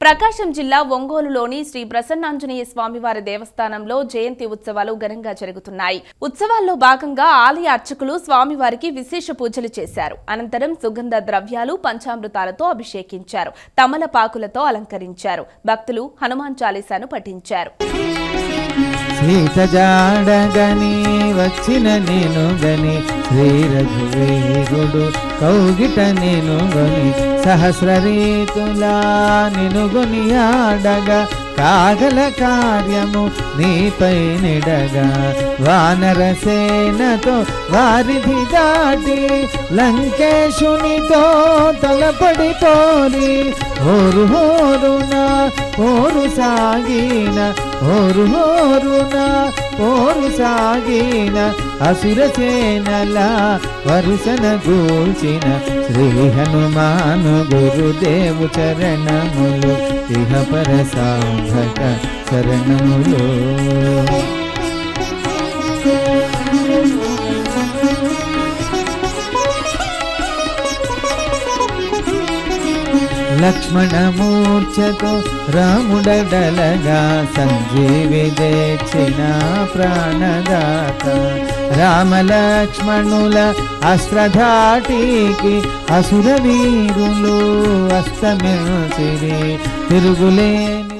ప్రకాశం జిల్లా ఒంగోలులోని శ్రీ ప్రసన్నాంజనేయ స్వామివారి దేవస్థానంలో జయంతి ఉత్సవాలు ఘనంగా జరుగుతున్నాయి. ఉత్సవాల్లో భాగంగా ఆలయ అర్చకులు స్వామివారికి విశేష పూజలు చేశారు. అనంతరం సుగంధ ద్రవ్యాలు పంచామృతాలతో అభిషేకించారు. తమలపాకులతో అలంకరించారు. భక్తులు హనుమాన్ చాలీసాను పఠించారు. వచ్చిన నేను గని శ్రీ రఘువీరుడు కౌగిట నేను గని సహస్ర రీతులా నిను గొని ఆడగా కాగల కార్యము నీపై నిడగా. వానర సేనతో వారిధి దాటి లంకేశునితో తలపడి పోరి. హోరు హోరున ఓరు సాగిన ఓరు ఓరున ఓరు సాగిన అసుర సేనల వరుసన గూల్చిన శ్రీ హనుమాను గురుదేవు చరణములు ఇహ పర సాధక చరణములు. లక్ష్మణమూర్ఛతో రాముడడలగా సంజీవి తెచ్చిన ప్రాణదాత. రామలక్ష్మణుల అస్త్రధాటికి అసుర వీరులు అస్తమిల్చిరి తిరుగులేని